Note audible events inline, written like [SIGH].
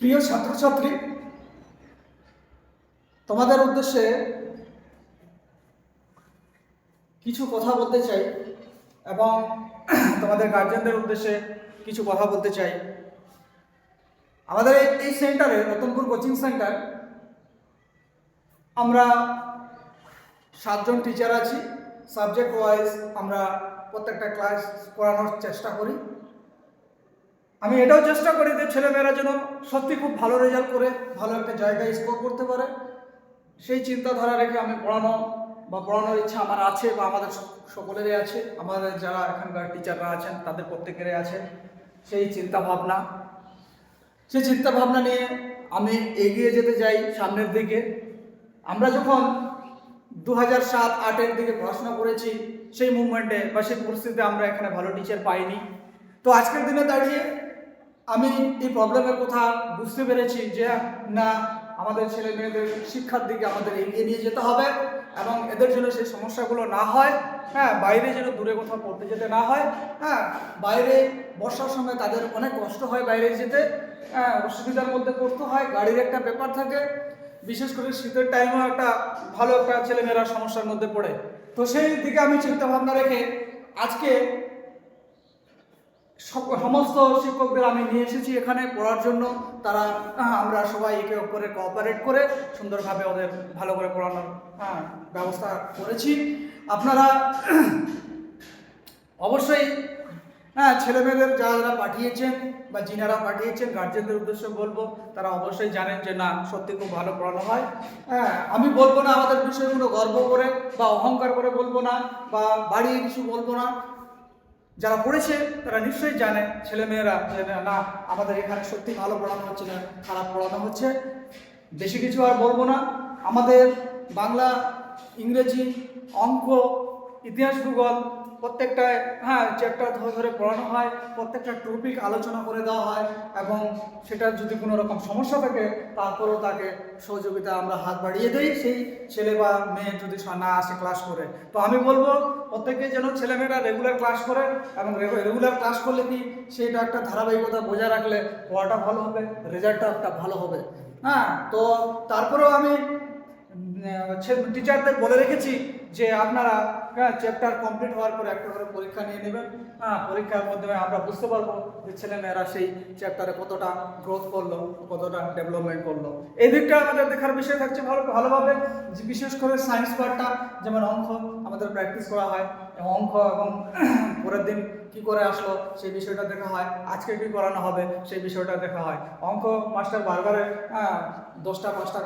প্রিয় ছাত্রছাত্রী, তোমাদের উদ্দেশ্যে কিছু কথা বলতে চাই এবং তোমাদের গার্জেনদের উদ্দেশ্যে কিছু কথা বলতে চাই। আমাদের এই- সেন্টারে, রতনপুর কোচিং সেন্টার, আমরা সাতজন টিচার আছি। সাবজেক্ট ওয়াইজ আমরা প্রত্যেকটা ক্লাস করানোর চেষ্টা করি। আমি এটাও চেষ্টা করি যে ছেলেমেয়েরা যেন সত্যি খুব ভালো রেজাল্ট করে, ভালো একটা জায়গায় স্কোর করতে পারে। সেই চিন্তাধারা রেখে আমি পড়ানো বা পড়ানোর ইচ্ছা আমার আছে বা আমাদের সকলেরই আছে। আমাদের যারা এখানকার টিচাররা আছেন, তাদের প্রত্যেকেরই আছে সেই চিন্তা ভাবনা সেই চিন্তা ভাবনা নিয়ে আমি এগিয়ে যেতে চাই সামনের দিকে। আমরা যখন দু হাজার সাত, আটের দিকে পড়াশোনা করেছি, সেই মুভমেন্টে বা সেই পরিস্থিতিতে আমরা এখানে ভালো টিচার পাইনি। তো আজকের দিনে দাঁড়িয়ে আমি এই প্রবলেমের কথা বুঝতে পেরেছি যে, না, আমাদের ছেলে মেয়েদের শিক্ষার দিকে আমাদের এগিয়ে নিয়ে যেতে হবে এবং এদের জন্য সেই সমস্যাগুলো না হয় হ্যাঁ বাইরে যেন দূরে কোথাও পড়তে যেতে না হয় হ্যাঁ বাইরে বর্ষার সময় তাদের অনেক কষ্ট হয় বাইরে যেতে হ্যাঁ অসুবিধার মধ্যে পড়তে হয়, গাড়ির একটা ব্যাপার থাকে, বিশেষ করে শীতের টাইমেও একটা ভালো একটা ছেলেমেয়েরা সমস্যার মধ্যে পড়ে। তো সেই দিকে আমি চিন্তা ভাবনা রেখে আজকে সমস্ত শিক্ষকদের আমি নিয়ে এসেছি এখানে পড়ার জন্য। তারা আমরা সবাই একে অপরে কোঅপারেট করে সুন্দরভাবে ওদের ভালো করে পড়ানোর ব্যবস্থা করেছি। আপনারা অবশ্যই হ্যাঁ ছেলে মেয়েদের যারা যারা পাঠিয়েছেন বা যিনারা পাঠিয়েছেন গার্জেনদের উদ্দেশ্যে বলব, তারা অবশ্যই জানেন যে না, সত্যি খুব ভালো পড়ানো হয়। হ্যাঁ আমি বলব না আমাদের বিষয়গুলো গর্ব করে বা অহংকার করে বলব না বা বাড়িয়ে কিছু বলব না। যারা পড়েছে তারা নিশ্চয়ই জানে ছেলেমেয়েরা যে না, আমাদের এখানে সত্যি ভালো পড়ানো হচ্ছে না খারাপ পড়ানো হচ্ছে। বেশি কিছু আর বলব না। আমাদের বাংলা ইংরেজি অঙ্ক ইতিহাস ভূগোল প্রত্যেকটা হ্যাঁ চ্যাপ্টার ধরে ধরে পড়ানো হয়, প্রত্যেকটা টপিক আলোচনা করে দেওয়া হয় এবং সেটার যদি কোনো রকম সমস্যা থাকে, তারপরেও তাকে সহযোগিতা আমরা হাত বাড়িয়ে দিই। সেই ছেলে বা মেয়ে যদি না আসে ক্লাস করে। তো আমি বলব, প্রত্যেকে যেন ছেলেমেয়েরা রেগুলার ক্লাস করে এবং রেগুলার ক্লাস করলে কি সেটা একটা ধারাবাহিকতা বজায় রাখলে পড়াটা ভালো হবে রেজাল্টটা একটা ভালো হবে। হ্যাঁ তো তারপরেও আমি টিচারদের বলে রেখেছি যে আপনারা হ্যাঁ চ্যাপ্টার কমপ্লিট হওয়ার পরে একটা করে পরীক্ষা নিয়ে নেবেন। হ্যাঁ পরীক্ষার মাধ্যমে আমরা বুঝতে পারব যে ছেলেমেয়েরা সেই চ্যাপ্টারে কতটা গ্রোথ করল, কতটা ডেভেলপমেন্ট করল। এই দিকটা আমাদের দেখার বিষয় থাকছে ভালো, ভালোভাবে বিশেষ করে সায়েন্স পার্টটা যেমন অঙ্ক আমাদের প্র্যাকটিস করা হয়। এবং অঙ্ক এবং [CLEARS THROAT] পরের দিন কি করে আসলো, সেই বিষয়টা দেখা হয়। আজকে কি করানো হবে, সেই বিষয়টা দেখা হয়। অঙ্ক মাস্টার বারবার হ্যাঁ দশটা, পাঁচটা